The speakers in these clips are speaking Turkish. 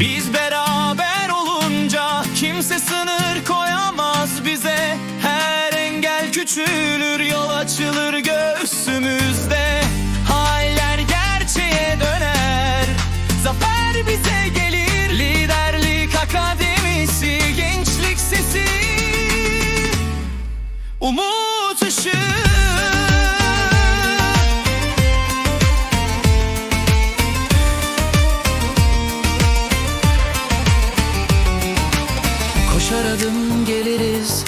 Biz beraber olunca kimse sınır koyamaz bize. Her engel küçülür yol açılır göğsümüzde. Haller gerçeğe döner. Zafer bize gelir. Liderlik akademisi Gençlik sesi. Umut adım geliriz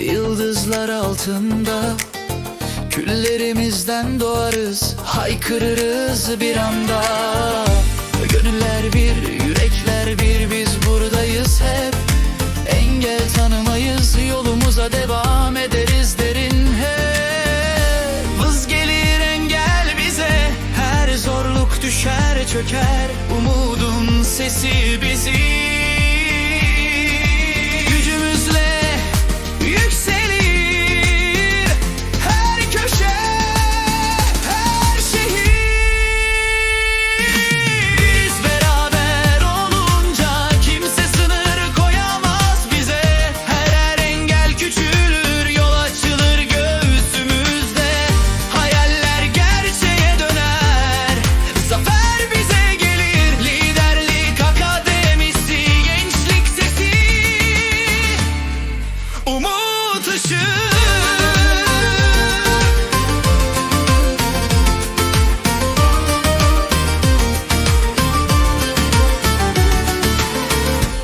Yıldızlar altında. Küllerimizden doğarız Haykırırız bir anda. Gönüller bir, yürekler bir Biz buradayız hep. Engel tanımayız Yolumuza devam ederiz derin hep. Vız gelir engel bize Her zorluk düşer çöker. Umudun sesi bizi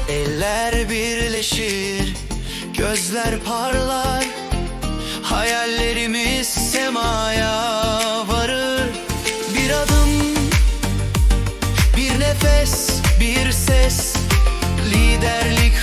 Eller birleşir, gözler parlar. Hayallerimiz semaya varır. Bir adım, bir nefes, bir ses. Liderlik